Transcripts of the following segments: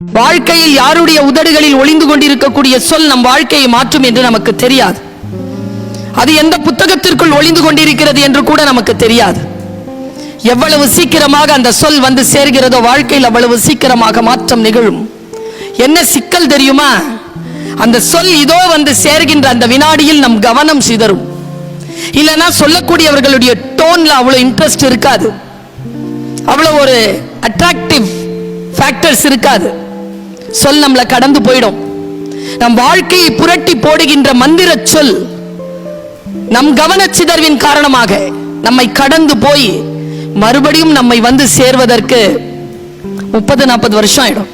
வாழ்க்கையில் யாருடைய உதடுகளில் ஒளிந்து கொண்டிருக்கக்கூடிய சொல் நம் வாழ்க்கையை மாற்றும் என்று நமக்கு தெரியாது. அது எந்த புத்தகத்திற்குள் ஒளிந்து கொண்டிருக்கிறது என்று கூட நமக்கு தெரியாது. எவ்வளவு சீக்கிரமாக அந்த சொல் வந்து சேர்கிறதோ வாழ்க்கையில் அவ்வளவு சீக்கிரமாக மாற்றம் நிகழும். என்ன சிக்கல் தெரியுமா? அந்த சொல் இதோ வந்து சேர்கின்ற அந்த வினாடியில் நம் கவனம் சிதறும். இல்லைன்னா சொல்லக்கூடியவர்களுடைய டோன்ல அவ்வளவு இன்ட்ரெஸ்ட் இருக்காது. அவ்வளவு ஒரு அட்ராக்டிவ் ஃபேக்டர்ஸ் இருக்காது. சொல் நம்மளை கடந்து போயிடும். நம் வாழ்க்கையை புரட்டி போடுகின்ற மந்திர சொல் நம் கவனச்சிதர்வின் காரணமாக நம்மை கடந்து போய் மறுபடியும் நம்மை வந்து சேர்வதற்கு முப்பது நாற்பது வருஷம் ஆயிடும்.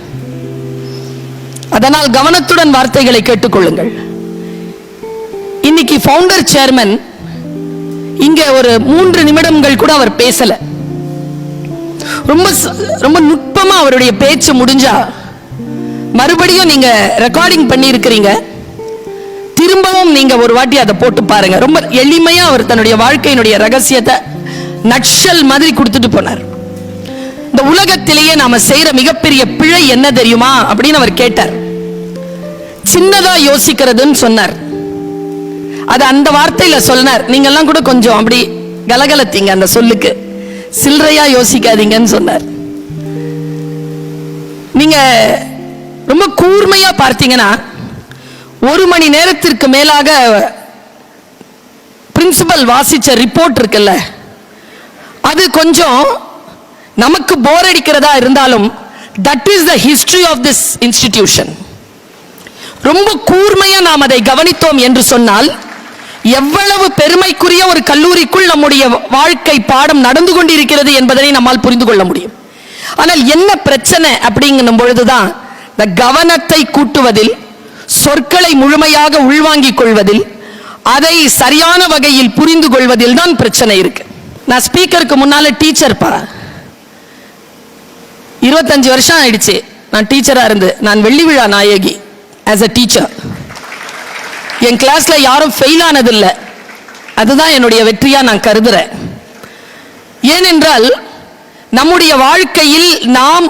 அதனால் கவனத்துடன் வார்த்தைகளை கேட்டுக்கொள்ளுங்கள். இன்னைக்கு ஃபவுண்டர் சேர்மன் இங்க ஒரு மூன்று நிமிடங்கள் கூட அவர் பேசல. ரொம்ப ரொம்ப நுட்பமா அவருடைய பேச்சு முடிஞ்சா மறுபடியும் நீங்க ரெக்கார்டிங் பண்ணி இருக்கிறீங்க திரும்பவும் நீங்க ஒரு வாட்டி அதை போட்டு பாருங்க. ரொம்ப எளிமையா அவர் தன்னுடைய வாழ்க்கையினுடைய ரகசியத்தை நக்ஷல் மாதிரி கொடுத்துட்டு போனார். இந்த உலகத்திலேயே நாம செய்யற மிகப்பெரிய பிழை என்ன தெரியுமா? அப்படின்னு அவர் கேட்டார். சின்னதா யோசிக்கிறதுன்னு சொன்னார். அது அந்த வார்த்தையில சொன்னார். நீங்க எல்லாம் கூட கொஞ்சம் அப்படி கலகலத்தீங்க அந்த சொல்லுக்கு. சில்லறையா யோசிக்காதீங்கன்னு சொன்னார். நீங்க ரொம்ப கூர்மையா பார்த்தீங்கன்னா ஒரு மணி நேரத்திற்கு மேலாக பிரின்சிபல் வாசிச்ச ரிப்போர்ட் இருக்குல்ல அது கொஞ்சம் நமக்கு போர் அடிக்கிறதா இருந்தாலும் that is the history of this institution ரொம்ப கூர்மையா நாம் அதை கவனித்தோம் என்று சொன்னால் எவ்வளவு பெருமைக்குரிய ஒரு கல்லூரிக்குள் நம்முடைய வாழ்க்கை பாடம் நடந்து கொண்டிருக்கிறது என்பதனை நம்மால் புரிந்து கொள்ள முடியும். ஆனால் என்ன பிரச்சனை அப்படிங்கும் பொழுதுதான் இந்த கவனத்தை கூட்டுவதில் சொற்களை முழுமையாக உள்வாங்கிக் கொள்வதில் அதை சரியான வகையில் புரிந்து கொள்வதில் தான் பிரச்சனை இருக்கு. நான் ஸ்பீக்கருக்கு முன்னால டீச்சர்ப்பா இருபத்தஞ்சு வருஷம் ஆயிடுச்சு. நான் டீச்சரா இருந்து நான் வெள்ளி விழா நாயகி ஆஸ் அ டீச்சர் என் கிளாஸ்ல யாரும் ஃபெயில் ஆனதில்லை. அதுதான் என்னுடைய வெற்றியா நான் கருதுறேன். ஏனென்றால் நம்முடைய வாழ்க்கையில் நாம்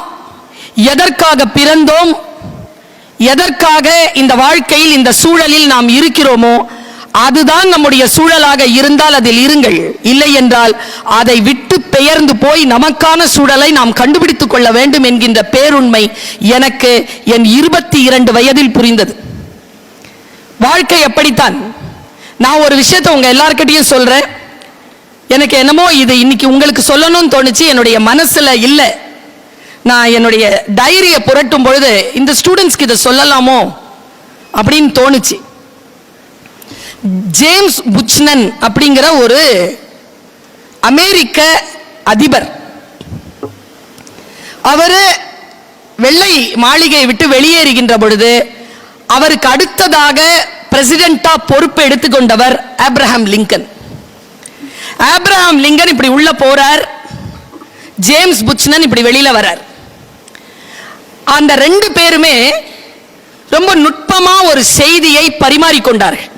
எதற்காக பிறந்தோம்? எதற்காக இந்த வாழ்க்கையில் இந்த சூழலில் நாம் இருக்கிறோமோ அதுதான் நம்முடைய சூழலாக இருந்தால் அதில் இருங்கள். இல்லை என்றால் அதை விட்டு பெயர்ந்து போய் நமக்கான சூழலை நாம் கண்டுபிடித்துக் கொள்ள வேண்டும் என்கின்ற பேருண்மை எனக்கு என் இருபத்தி இரண்டு வயதில் புரிந்தது. வாழ்க்கை எப்படித்தான் நான் ஒரு விஷயத்தை உங்க எல்லார்கிட்டயும் சொல்றேன். எனக்கு என்னமோ இது இன்னைக்கு உங்களுக்கு சொல்லணும்னு தோணுச்சு என்னுடைய மனசுல இல்லை. நான் என்னுடைய டைரியை புரட்டும் பொழுது இந்த ஸ்டூடெண்ட்ஸ்க்கு இதை சொல்லலாமோ அப்படின்னு தோணுச்சு. ஜேம்ஸ் புச்னன் அப்படிங்கிற ஒரு அமெரிக்க அதிபர். அவர் வெள்ளை மாளிகையை விட்டு வெளியேறுகின்ற பொழுது அவருக்கு அடுத்ததாக பிரசிடென்டா பொறுப்பு எடுத்துக்கொண்டவர் ஆப்ரஹாம் லிங்கன் ஆப்ரஹாம் லிங்கன் இப்படி உள்ள போறார். ஜேம்ஸ் புச்னன் இப்படி வெளியில வரார் அந்த ரெண்டு பேருமே ரொம்ப நுட்பமா ஒரு செய்தியை பரிமாறிக்கொண்டார்கள்.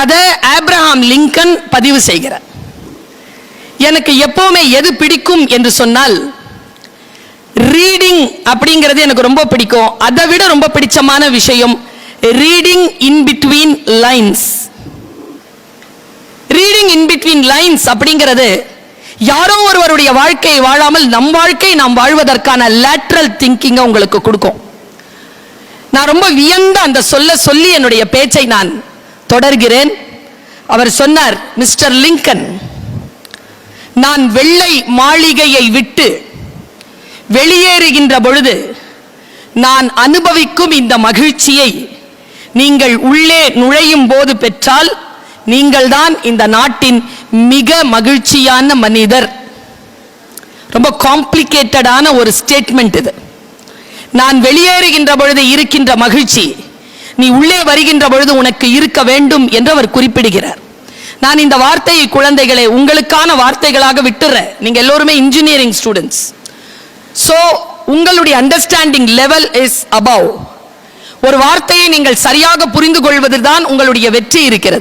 அதை ஆப்ரஹாம் லிங்கன் பதிவு செய்கிறார். எனக்கு எப்பவுமே எது பிடிக்கும் என்று சொன்னால் ரீடிங் அப்படிங்கிறது எனக்கு ரொம்ப பிடிக்கும். அதை விட ரொம்ப பிடிச்சமான விஷயம் reading in between lines. Reading in between lines அப்படிங்கிறது யாரோ ஒருவருடைய வாழ்க்கையை வாழாமல் நம் வாழ்க்கை நாம் வாழ்வதற்கான லேட்ரல் திங்கிங்கை உங்களுக்கு கொடுக்கும். நான் ரொம்ப வியந்த அந்த சொல்ல சொல்லி என்னுடைய பேச்சை நான் தொடர்கிறேன். அவர் சொன்னார் மிஸ்டர் லிங்கன் நான் வெள்ளை மாளிகையை விட்டு வெளியேறுகின்ற பொழுது நான் அனுபவிக்கும் இந்த மகிழ்ச்சியை நீங்கள் உள்ளே நுழையும் போது பெற்றால் நீங்கள்தான் இந்த நாட்டின் மிக மகிழ்ச்சியான மனிதர். ரொம்ப காம்ப்ளிகேட்டடான ஒரு ஸ்டேட்மெண்ட் இது. நான் வெளியேறுகின்ற பொழுது இருக்கின்ற மகிழ்ச்சி நீ உள்ளே வருகின்ற பொழுது உனக்கு இருக்க வேண்டும் என்று அவர் குறிப்பிடுகிறார். நான் இந்த வார்த்தையை குழந்தைகளை உங்களுக்கான வார்த்தைகளாக விட்டுறேன். நீங்க எல்லோருமே இன்ஜினியரிங் ஸ்டூடெண்ட்ஸ் ஸோ உங்களுடைய அண்டர்ஸ்டாண்டிங் லெவல் இஸ் அபவ் ஒரு வார்த்தையை நீங்கள் சரியாக புரிந்து கொள்வதுதான் தான் உங்களுடைய வெற்றி இருக்கிறது.